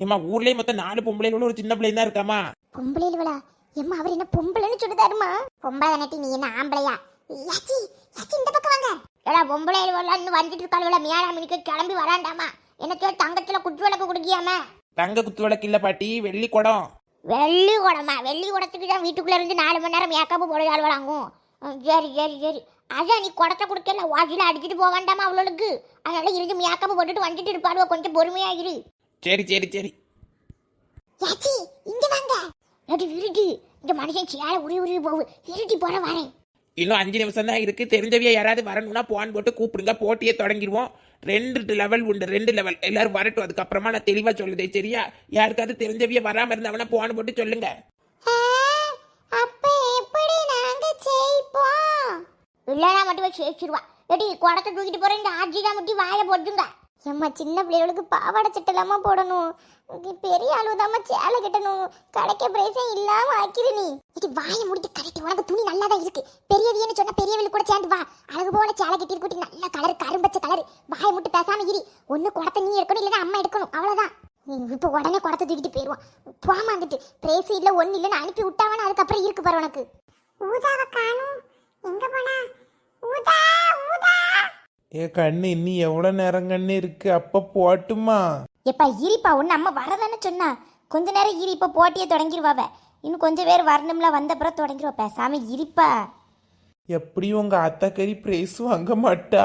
ஏம்மா ஊர்லயே மொத்தம் நாலு பொம்பளைகளோட ஒரு சின்ன பிள்ளை தான் இருக்காமா பொம்பளையிலவளா எம்மா அவர் என்ன பொம்பளைன்னு சொல்லுதாருமா பொம்பளை தானட்டி நீ என்ன ஆம்பளையா? யாச்சி யாச்சி இந்த பக்கம் வாங்க. ஏடா பொம்பளை இன்னும் வந்துட்டு இருக்காளுவல மியானா மணிக்கு கிளம்பி வராண்டாமா? எனக்கு தங்கத்துல குத்து விளக்கு குடிக்கியாம. தங்க குத்து விளக்கு இல்ல பாட்டி வெள்ளி குடம். வெள்ளி குடமா? வெள்ளி குடத்துக்கு தான் வீட்டுக்குள்ள இருந்து நாலு மணி நேரம் மேக்கப்பு போட ஆழ்வலாங்கும் சரி சரி சரி. அதான் நீ குடத்தை குடிக்கல வாட்டில அடிச்சுட்டு போக வேண்டாமா அவளுக்கு? அதனால இருந்து மேக்கப்பு போட்டுட்டு வந்துட்டு இருப்பாடுவ கொஞ்சம் பொறுமையா இரு. சரி சரி சரி. யாச்சி இங்க வாங்க. நடு இருட்டி இந்த மனுஷன் சேலை உரி உரி போகு. இருட்டி போற வரேன். இன்னும் அஞ்சு நிமிஷம் தான் இருக்கு. தெரிஞ்சவிய யாராவது வரணும்னா போன் போட்டு கூப்பிடுங்க. போட்டியே தொடங்கிடுவோம். ரெண்டு லெவல் உண்டு. ரெண்டு லெவல் எல்லாரும் வரட்டும். அதுக்கப்புறமா நான் தெளிவா சொல்லுதே சரியா? யாருக்காவது தெரிஞ்சவிய வராம இருந்தவனா போன் போட்டு சொல்லுங்க. அப்ப எப்படி நாங்க ஜெயிப்போம்? இல்லனா மட்டும் ஜெயிச்சிருவா. எடி குடத்தை தூக்கிட்டு போற இந்த ஆஜிகா முட்டி வாயை போட்டுங்க. ஏம்மா சின்ன பிள்ளைகளுக்கு பாவாடை சட்டை தாம்மா போடணும். பெரிய அளவு தாம்மா சேலை கட்டணும். கடைக்க பிரைஸே இல்லாம ஆக்கிரு நீ. இது வாயை முடிட்டு கடைக்கு உனக்கு துணி நல்லா தான் இருக்கு. பெரியவியன்னு சொன்ன பெரியவளுக்கு கூட சேர்ந்து வா. அழகு போல சேலை கட்டி கூட்டி நல்ல கலர் கரும்பச்ச கலர் வாயை முட்டு பேசாம இரு. ஒன்னு குடத்தை நீ எடுக்கணும் இல்லைன்னா அம்மா எடுக்கணும். அவ்வளவுதான். இப்போ உடனே குடத்தை தூக்கிட்டு போயிடுவான் போமா வந்துட்டு. பிரைஸ் இல்ல ஒன்று இல்லைன்னு அனுப்பி விட்டாவன அதுக்கப்புறம் இருக்கு பாரு உனக்கு. ஊதாவை காணும். எங்க போனா? ஊதா ஊதா. ஏ கண்ணு இன்னும் எவ்வளோ நேரம் கண்ணு இருக்கு? அப்போ போட்டுமா? எப்பா ஈரிப்பா ஒன்று அம்மா வரதானே சொன்னா. கொஞ்ச நேரம் ஈரி இப்போ போட்டியே தொடங்கிடுவாவ இன்னும் கொஞ்சம் பேர் வரணும்ல வந்த அப்புறம் தொடங்கிடுவா பேசாம இரிப்பா. எப்படியும் உங்க அத்தாக்கறி பிரைஸ் வாங்க மாட்டா.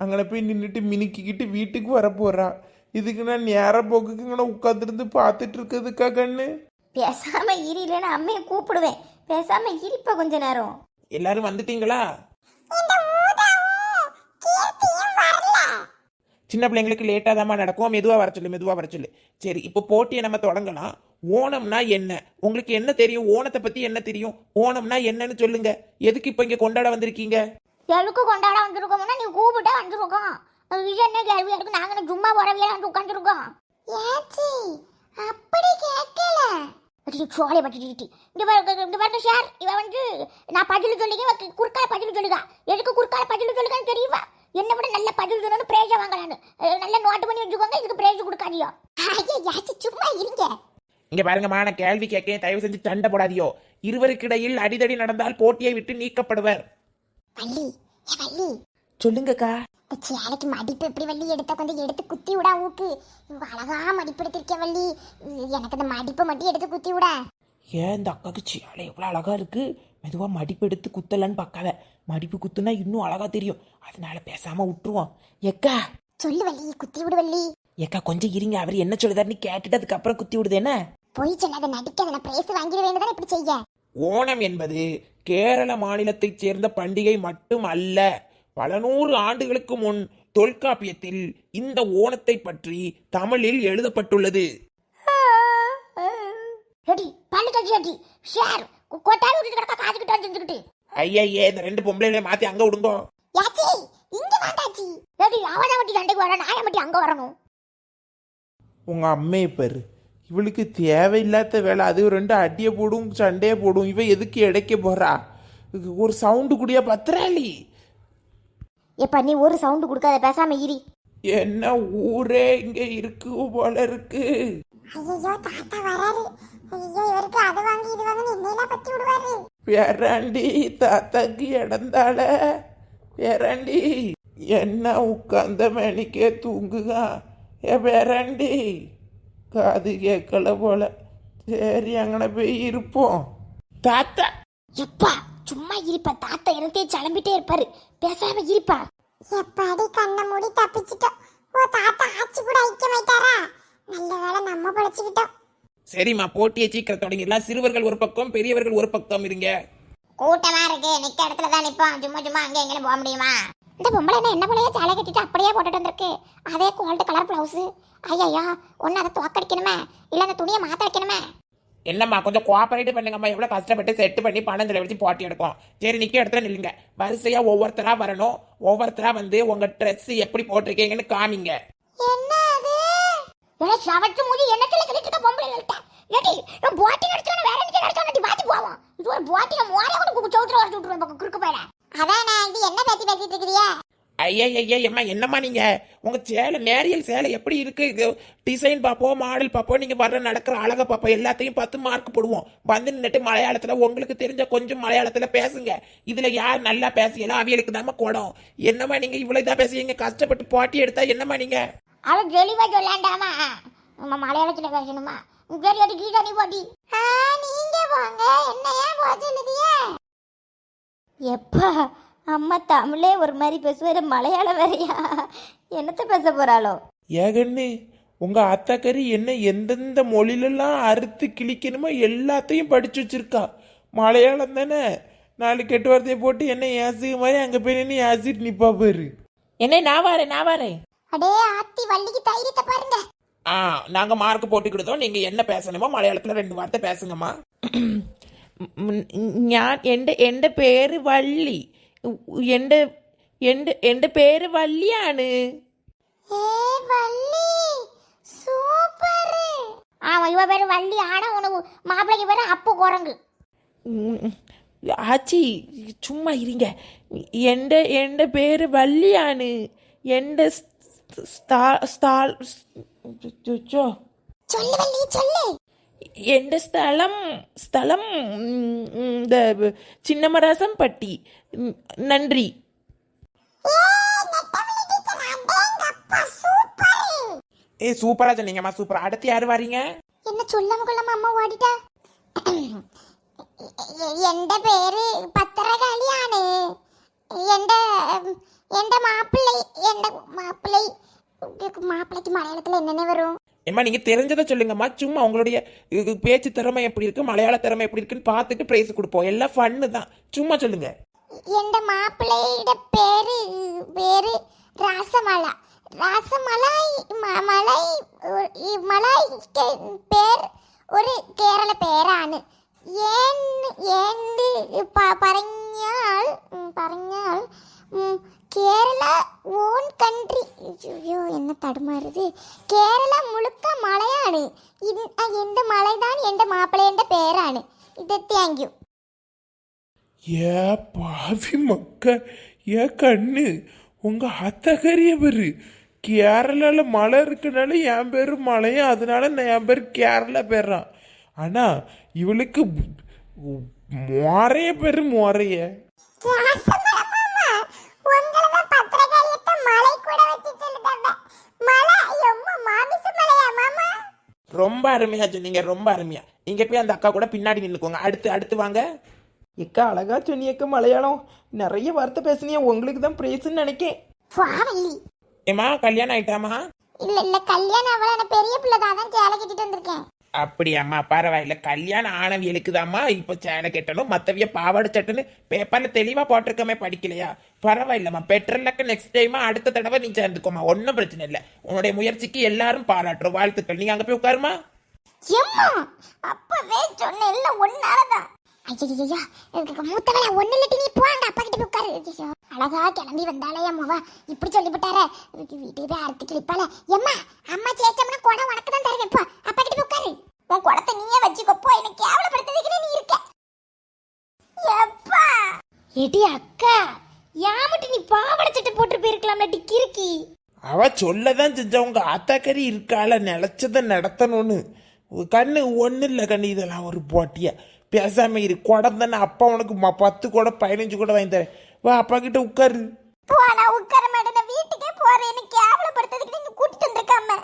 அங்கே போய் நின்றுட்டு மினுக்கிக்கிட்டு வீட்டுக்கு வர போறா. இதுக்கு நான் நேர போக்குக்கு இங்கே உட்காந்துருந்து பார்த்துட்டு இருக்கிறதுக்கா கண்ணு? பேசாம இரி இல்லைன்னு அம்மையை கூப்பிடுவேன். பேசாம இரிப்பா கொஞ்ச நேரம். எல்லாரும் வந்துட்டீங்களா? சின்ன பிள்ளைங்களுக்கு லேட்டாக தாம்மா நடக்கும். மெதுவாக வர சொல்லு மெதுவாக வர சொல்லு. சரி இப்போ போட்டியை நம்ம தொடங்கலாம் ஓணம்னா என்ன? உங்களுக்கு என்ன தெரியும்? ஓணத்தை பற்றி என்ன தெரியும்? ஓணம்னா என்னன்னு சொல்லுங்க. எதுக்கு இப்போ இங்கே கொண்டாட வந்திருக்கீங்க? எதுக்கு கொண்டாட வந்திருக்கோம்னா நீ கூப்பிட்டா வந்திருக்கோம். என்ன கேள்வி? இருக்கு நாங்க சும்மா போறவியா வந்து உட்காந்துருக்கோம் ஏச்சி அப்படி கேட்கல. சோலை பட்டுட்டு இங்க பாருங்க இங்க பாருங்க சார் இவ வந்து நான் பதில் சொல்லிங்க குறுக்கால பதில் சொல்லுதா? எதுக்கு குறுக்கால பதில் சொல்லுதான்னு தெரியுமா? என்ன விட நல்ல பதில் சொல்லணும் பிரேஜ வாங்கலான்னு நல்ல நோட்டு பண்ணி வச்சுக்கோங்க இதுக்கு பிரேஜ் கொடுக்காதியோ. ஐயா சும்மா இருங்க. இங்க பாருங்கம்மா நான் கேள்வி கேட்க தயவு செஞ்சு சண்டை போடாதியோ. இருவருக்கிடையில் அடிதடி நடந்தால் போட்டியை விட்டு நீக்கப்படுவர். வள்ளி வள்ளி. சொல்லுங்கக்கா. சேலைக்கு மடிப்பு எப்படி வள்ளி? எடுத்த கொஞ்சம் எடுத்து குத்தி விடா ஊக்கு. அழகா மடிப்பு எடுத்திருக்க வள்ளி? எனக்கு அந்த மடிப்பை மட்டும் எடுத்து குத்தி விட. ஏன் இந்த அக்காக்கு சேலை எவ்வளோ அழகா இருக்கு? மெதுவாக மடிப்பு எடுத்து குத்தலன்னு பார்க்காத. மடிப்பு குத்துனா இன்னும் அழகா தெரியும். அதனால பேசாம விட்டுருவோம் எக்கா சொல்லு வள்ளி குத்தி விடு வள்ளி. ஏக்கா கொஞ்சம் இருங்க. அவர் என்ன சொல்லுதாருன்னு கேட்டுட்டு அதுக்கப்புறம் குத்தி விடுது என்ன? போய் சொல்லாத நடிக்காத நான் பிரேஸ் வாங்கிட வேண்டியதானே இப்படி செய்ய? ஓணம் என்பது கேரள மாநிலத்தைச் சேர்ந்த பண்டிகை மட்டும் அல்ல. பல நூறு ஆண்டுகளுக்கு முன் தொல்காப்பியத்தில் இந்த ஓணத்தை பற்றி தமிழில் எழுதப்பட்டுள்ளது. ரெடி அடி ஷேர். கொட்டாவி விட்டுட்டு கிடக்கா காதுகிட்ட வந்துக்கிட்டு ஐயையே இந்த ரெண்டு பொம்பளைகளை மாத்தி அங்க விடுங்கோ. யாச்சி இங்க வாண்டாச்சி ரெடி அவனை மட்டும் சண்டைக்கு வர நான் மட்டும் அங்க வரணும். உங்க அம்மையை பாரு. இவளுக்கு தேவையில்லாத வேலை அது ரெண்டு அடியை போடும் சண்டையை போடும். இவ எதுக்கு இடைக்க போறா? இது ஒரு சவுண்டு கூடிய பத்திராளி. எப்ப நீ ஒரு சவுண்டு கொடுக்காத பேசாம இரி. என்ன ஊரே இங்க இருக்கு போல இருக்கு. ஐயோ தாத்தா வராரு. ஐயோ இவருக்கு அது வாங்கி இது வாங்கி என்னெல்லாம் பத்தி விடுவாரு? பேராண்டி தாத்தாக்கு இடந்தால பேராண்டி என்ன உட்கார்ந்த மணிக்கே தூங்குகா. ஏ பேராண்டி காது கேட்கல போல. சரி அங்கன போய் இருப்போம். தாத்தா. எப்பா சும்மா இருப்பா. தாத்தா எனத்தே கிளம்பிட்டே இருப்பாரு. பேசாம இருப்பா. எப்பாடி கண்ணை மூடி தப்பிச்சிட்டோம். ஓ தாத்தா ஆச்சி கூட ஐக்கியமாயிட்டாரா? நல்ல வேளை நம்ம பொழைச்சுக்கிட்டோம் சரிம்மா போட்டியை சீக்கிரம் தொடங்கிடலாம். சிறுவர்கள் ஒரு பக்கம் பெரியவர்கள் ஒரு பக்கம் இருங்க. கூட்டமா இருக்கு. நிக்க இடத்துல தான் நிப்போம். சும்மா சும்மா அங்க எங்கன்னு போக முடியுமா? இந்த பொம்பளை என்ன என்ன போலயே சேலை கட்டிட்டு அப்படியே போட்டுட்டு வந்திருக்கு. அதே கோல்டு கலர் பிளவுஸ் ஐயா ஒன்னு அதை துவக்கடிக்கணுமே? இல்ல அந்த துணியை மாத்த வைக்கணுமே? என்னம்மா கொஞ்சம் கோஆபரேட் பண்ணுங்கம்மா. எவ்வளோ கஷ்டப்பட்டு செட் பண்ணி பணம் செலவழிச்சு போட்டி எடுக்கும் சரி நிற்க இடத்துல நில்லுங்க. வரிசையா ஒவ்வொருத்தரா வரணும். ஒவ்வொருத்தரா வந்து உங்க ட்ரெஸ் எப்படி போட்டிருக்கீங்கன்னு காமிங்க. என்ன அது ஏ சவச்சு மூடி என்னத்துல கிட்ட ஏடி நான் போட்டி நடத்தணும் வேற என்ன நடத்தணும் வாட்டி போவோம் இது ஒரு போட்டில மோரே கூட குக்கு சவுத்துல வர விட்டுருவேன் பக்கம் குறுக்கு போயிட அதான் நான் இது என்ன பேச்சு பேசிட்டு இருக்கிறியா? ஐயா ஐயா அம்மா என்னம்மா நீங்க? உங்க சேலை நேரியல் சேலை எப்படி இருக்கு? டிசைன் பார்ப்போம் மாடல் பார்ப்போம் நீங்க வர்ற நடக்கிற அழகை பார்ப்போம் எல்லாத்தையும் பார்த்து மார்க் போடுவோம். வந்து நின்னுட்டு மலையாளத்துல உங்களுக்கு தெரிஞ்ச கொஞ்சம் மலையாளத்துல பேசுங்க. இதுல யார் நல்லா பேசியலாம் அவியலுக்கு தாம்மா குடம். என்னம்மா நீங்க இவ்வளவு இதா பேசுறீங்க? கஷ்டப்பட்டு போட்டி எடுத்தா என்னம்மா நீங்க? அவன் தெளிவா சொல்லாண்டாமா? நம்ம மலையாளத்துல பேசணுமா? சரி அது கீதா நீ போட்டி? ஆ நீங்க போங்க. என்ன ஏன் போச்சுன்னுதியே எப்பா அம்மா தமிழே ஒரு மாதிரி பேசுவாரு மலையாளம் வேறையா? என்னத்த பேச போறாளோ? ஏகண்ணு உங்க அத்தாக்கறி என்ன எந்தெந்த மொழிலெல்லாம் அறுத்து கிழிக்கணுமோ எல்லாத்தையும் படிச்சு வச்சிருக்கா. மலையாளம் தானே. நாலு கெட்டு வார்த்தையை போட்டு என்ன ஏசுக மாதிரி அங்க போய் நின்று ஏசிட்டு நிப்பா பாரு. என்ன நான் வரேன் நான் வரேன். அடே ஆத்தி வள்ளிக்கு தைரியத்தை பாருங்க ஆ நாங்க மார்க் போட்டுக்கிட்டோம் நீங்க என்ன பேசணுமோ மலையாளத்துல ரெண்டு வார்த்தை பேசுங்கம்மா ഞാൻ എൻ്റെ എൻ്റെ പേര് വള്ളി എൻ്റെ എൻ്റെ എൻ്റെ പേര് വള്ളിയാണ് ஏ வள்ளி சூப்பர் ஆமா இவ பேரு வள்ளி ஆனா உனக்கு மாப்பிள்ளைக்கு பேரு அப்பு குரங்கு ഉം. ആച്ചി ചുമ്മാ ഇരിങ്ക എൻ്റെ എൻ്റെ പേര് വള്ളിയാണ് എൻ്റെ സ്ഥാ- സ്ഥാ- ചോ சொல்லு வள்ளி சொல்லு എൻ്റെ സ്ഥലം സ്ഥലം ഉം, ഉം, இந்த சின்னமராசம் பட்டி ഉം, நன்றி ஏ சூப்பரா சொன்னீங்கம்மா சூப்பரா அடுத்து யார் வரீங்க என்ன சொல்லாம கொள்ளாம அம்மா ஓடிட்டா എ- എന്റെ പേര് പത്രകളിയാണ് എന്റെ എന്റെ മാപ്പിളൈ എന്റെ മാപ്പിളൈ മാപ്പിളയ്ക്ക് മലയാളത്തിൽ എന്നെ വരും ஏம்மா நீங்கள் தெரிஞ்சதை சொல்லுங்கம்மா. சும்மா உங்களுடைய இது பேச்சு திறமை எப்படி இருக்கு மலையாள திறமை எப்படி இருக்குன்னு பார்த்துட்டு ப்ரைஸ் கொடுப்போம். எல்லாம் ஃபன்னு தான். சும்மா சொல்லுங்க. എന്റെ മാപ്പിളയുടെ പേര് പേര് രാസമല രാസമലായി മ- മലായി ഉ- ഈ മലായി കെ- പേർ ഒരു കേരള പേരാണ് ഏൻ- ഏന്ത് പ- ഉം, കേരള ഓൺ കൺട്രി ஐயோ என்ன தடுமாறுது കേരളം മുഴുക്ക മലയാണ് ഇൻ- ആ, എന്റെ മലതാണ് എന്റെ മാപ്പിളയുടെ പേരാണ് ഇത് താങ്ക് യു ஏ பாவி மக்க ஏ கண்ணு உங்க அத்தகரிய பேரு கேரளால மழை இருக்கனால என் பேரு மழையும் அதனால நான் என் பேர் கேரளா பேர்றான் ஆனா இவளுக்கு மொறைய பேரு மொறைய ரொம்ப அருமையா சொன்னீங்க ரொம்ப அருமையா. இங்க போய் அந்த அக்கா கூட பின்னாடி நின்னுக்கோங்க. அடுத்து அடுத்து வாங்க. எக்கா அழகா சொன்னியக்கா மலையாளம். நிறைய வார்த்தை பேசுனிய உங்களுக்கு தான் பிரைஸ்ன்னு நினைக்கேன். சுவாமி ஏமா கல்யாணம் ஆயிட்டாமா இல்ல இல்ல கல்யாணம் அவ்வளவு நான் பெரிய பிள்ளை தான் தான் சேலை கட்டிட்டு வந்திருக்கேன். அப்படியாம்மா பரவாயில்ல. கல்யாணம் ஆனவியலுக்கு தாம்மா இப்போ சேலை கட்டணும் மற்றவிய பாவாடை சட்டுன்னு பேப்பரில் தெளிவாக போட்டிருக்கமே படிக்கலையா? பரவாயில்லம்மா பெட்ரோலுக்கு நெக்ஸ்ட் டைமா அடுத்த தடவை நீ சேர்ந்துக்கோமா ஒன்றும் பிரச்சனை இல்லை. உன்னுடைய முயற்சிக்கு எல்லாரும் பாராட்டுறோம். வாழ்த்துக்கள். நீங்க அங்கே போய் உட்காருமா? அப்பவே சொன்ன ஒன்னாலதான் ஐயா இதுக்கு மூத்தவள ஒண்ணு இல்லட்டி நீ போங்க அப்பா கிட்ட போய் உட்காரு. ஐயோ, அழகா கிளம்பி வந்தாலே அம்மாவா. இப்படி சொல்லிவிட்டாரே. வீட்டுக்கு போய் அறுத்து கிளிப்பால எம்மா அம்மா சேச்சம்னா குடம் உனக்கு தான் தருவேன். போ அப்பா கிட்ட போய் உட்காரு. உன் குடத்தை நீயே வச்சுக்கோ. போ எனக்கு கேவலப்படுத்ததுக்கு நீ இருக்க. எப்பா? எடி அக்கா யாமட்டு நீ பாவாடை சட்டை போட்டு போயிருக்கலாம்ல டி கிறுக்கி. அவ சொல்லதான் செஞ்சா உங்க ஆத்தாக்கறி இருக்கால நினைச்சதை நடத்தணும்னு. கண்ணு ஒண்ணு இல்ல கண்ணு இதெல்லாம் ஒரு போட்டியா? பேசாம இரு. குடம் தானே அப்பா உனக்கு ம- பத்து கூட பதினஞ்சு கூட வாங்கி தரேன். வா அப்பா கிட்ட உட்காரு. போ நான் உட்கார மாட்டேன். வீட்டுக்கே போறேன். எனக்கு கேவலப்படுத்ததுக்கு நீங்க கூட்டிட்டு வந்திருக்காம.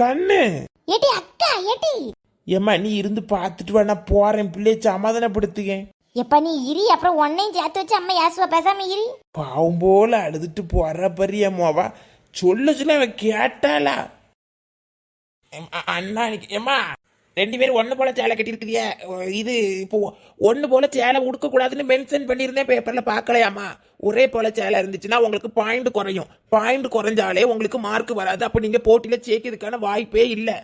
கண்ணு. எடி அக்கா எடி ஏம்மா நீ இருந்து பார்த்துட்டு வா நான் போறேன். பிள்ளைய சமாதானப்படுத்துக்கேன் எப்ப நீ இரி. அப்புறம் உன்னையும் சேர்த்து வச்சு அம்மா யாசுவா பேசாம இரி. பாவம் போல அழுதுட்டு போற பரியம்மாவா சொல்ல சொல்ல அவ கேட்டாளா. எம், அ- அண்ணா இன்னைக்கு- ஏம்மா. ரெண்டு பேரும் ஒன்று போல சேலை கட்டியிருக்குதியே இது இப்போ ஒன்று போல சேலை உடுக்க கூடாதுன்னு மென்ஷன் பண்ணியிருந்தேன் பேப்பரில் பார்க்கலையாம்மா. ஒரே போல சேலை இருந்துச்சுன்னா உங்களுக்கு பாயிண்ட் குறையும். பாயிண்ட் குறைஞ்சாலே உங்களுக்கு மார்க் வராது. அப்போ நீங்கள் போட்டியில் ஜெயிக்கிறதுக்கான வாய்ப்பே இல்லை.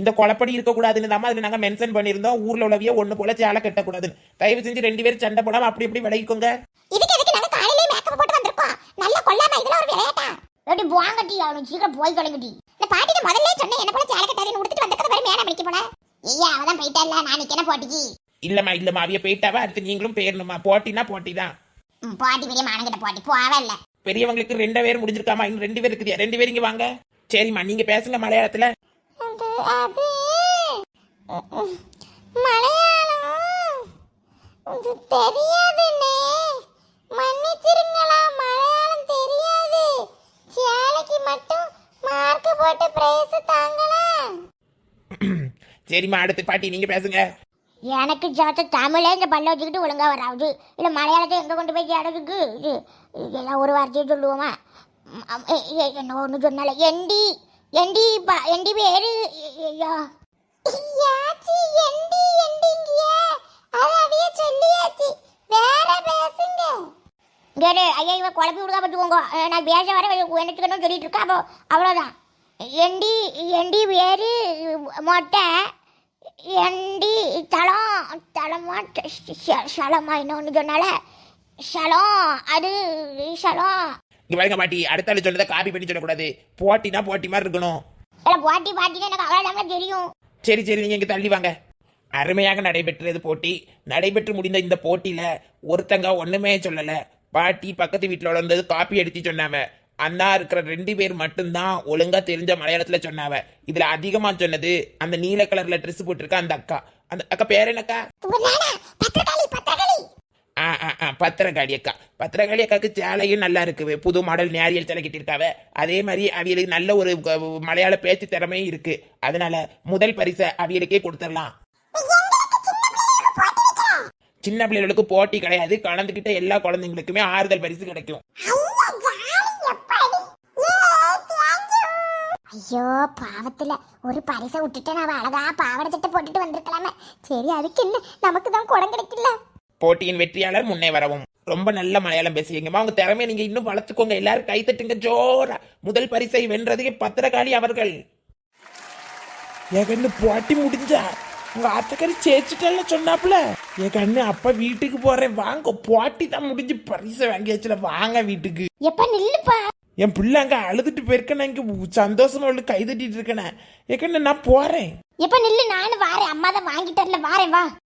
இந்த குழப்படி இருக்கக்கூடாதுன்னு தான் அதில் நாங்கள் மென்ஷன் பண்ணியிருந்தோம். ஊரில் உள்ளவிய ஒன்று போல சேலை கட்டக்கூடாதுன்னு. தயவு செஞ்சு ரெண்டு பேரும் சண்டை போடாம அப்படி இப்படி விலகிக்கோங்க. இதுக்கு எதுக்கு நாங்க காலையிலே மேக்கப் போட்டு வந்திருக்கோம். நல்ல கொல்லாம இதெல்லாம் ஒரு விளையாட்டா? எடி வாங்கட்டி அவனுக்கு சீக்கிரம் போய் கிளம்பிட்டி இந்த பாட்டி தான் முதல்ல சொன்னேன் என்ன போல சேலை கட்டாதுன்னு உடுத்துட்டு வந்ததுக்கு பிறகு மேடம் படிக்க போல ஐயா அவதான் போயிட்டா நான் நிக்கன போட்டிக்கு? இல்லம்மா இல்லம்மா அவிய போயிட்டாவா? அடுத்து நீங்களும் போயிடணுமா போட்டினா போட்டி தான். போட்டி பெரிய மானங்கிட்ட போட்டி. போவே இல்ல. பெரியவங்களுக்கு ரெண்டு பேர் முடிஞ்சிருக்காமா? இன்னும் ரெண்டு பேர் இருக்குதியா? ரெண்டு பேர் இங்க வாங்க. சரிம்மா நீங்க பேசுங்க மலையாளத்துல. மலையாளம்? இது சரிம்மா அடுத்து பாட்டி நீங்க பேசுங்க. எனக்கு சாத்த தமிழே இந்த பல்ல வச்சுக்கிட்டு ஒழுங்காக வராது. இல்லை மலையாளத்தை எங்கே கொண்டு போய் கேட்டதுக்கு? இது இதெல்லாம் ஒரு வார்த்தையை சொல்லுவோமா? என்ன ஒன்று சொன்னால எண்டி எண்டி பா எண்டி பேரு? ஐயா யாச்சி எண்டி எண்டிங்கிய அது சொல்லியாச்சு. வேற பேசுங்க. இங்கே ஐயா இவன் குழப்பி விடுதா பார்த்துக்கோங்க அஹ், நான் பேச வர எனச்சுக்கணும் சொல்லிட்டு இருக்கா அப்போ அவ்வளோதான் எண்டி எண்டி பேரு மொட்டை. ச- சலமா இன்னொன்று சொன்னால சலம் அது சலம். இங்க பாருங்க பாட்டி அடுத்த ஆளு சொன்னதை காப்பி பண்ணி சொல்லக்கூடாது. போட்டினா போட்டி மாதிரி இருக்கணும். இல்லை பாட்டி பாட்டின்னு எனக்கு அவ்வளோ தெரியும். சரி சரி நீங்க இங்க தள்ளி வாங்க. அருமையாக நடைபெற்றது போட்டி. நடைபெற்று முடிந்த இந்த போட்டியில ஒருத்தங்க ஒண்ணுமே சொல்லல. பாட்டி பக்கத்து வீட்டுல வந்தது காப்பி அடிச்சு சொன்னாவ. அண்ணா இருக்கிற ரெண்டு பேர் மட்டும்தான் ஒழுங்கா தெரிஞ்ச மலையாளத்துல சொன்னாவ. இதுல அதிகமா சொன்னது அந்த நீல கலர்ல ட்ரெஸ் போட்டிருக்க அந்த அக்கா. அந்த அக்கா பேர் என்னக்கா? ஆ ஆ ஆ பத்திரகாளி அக்கா. பத்திரகாளி அக்காவுக்கு சேலையும் நல்லா இருக்குது. புது மாடல் நேரியல் சேலை கட்டியிருக்காவ. அதே மாதிரி அவியலுக்கு நல்ல ஒரு மலையாள பேச்சு திறமையும் இருக்கு. அதனால முதல் பரிசை அவியலுக்கே கொடுத்துடலாம். சின்ன பிள்ளைகளுக்கு போட்டி கிடையாது. கலந்துக்கிட்ட எல்லா குழந்தைங்களுக்குமே ஆறுதல் பரிசு கிடைக்கும். ஐயோ பாவத்துல. ஒரு பரிசை விட்டுட்டு நான் அழகா பாவாடை சட்டை போட்டுட்டு வந்திருக்கலாமே. சரி அதுக்கு என்ன? நமக்கு தான் குடம் கிடைக்கல போட்டியின் வெற்றியாளர் முன்னே வரவும். ரொம்ப நல்ல மலையாளம் பேசுவீங்கம்மா. உங்க திறமையை நீங்க இன்னும் வளர்த்துக்கோங்க. எல்லாரும் கை தட்டுங்க ஜோரா. முதல் பரிசை வென்றதுக்கு பத்திரகாளி அவர்கள். என் கண்ணு போட்டி முடிஞ்சா உங்க ஆத்தக்கறி சேச்சிட்டல சொன்னாப்ல என் கண்ணு அப்ப வீட்டுக்கு போறேன். வாங்க போட்டி தான் முடிஞ்சு பரிசை வாங்கியாச்சுல. வாங்க வீட்டுக்கு. எப்ப நில்லுப்பா? என் பிள்ளை அங்கே அழுதுட்டு போயிருக்கேன் இங்க சந்தோஷமா அவளு கை தட்டிட்டு இருக்கேனே. என் நான் போறேன். எப்ப நில்லு நானும் வாரேன். அம்மா தான் வாங்கிட்டல வாரேன் வா.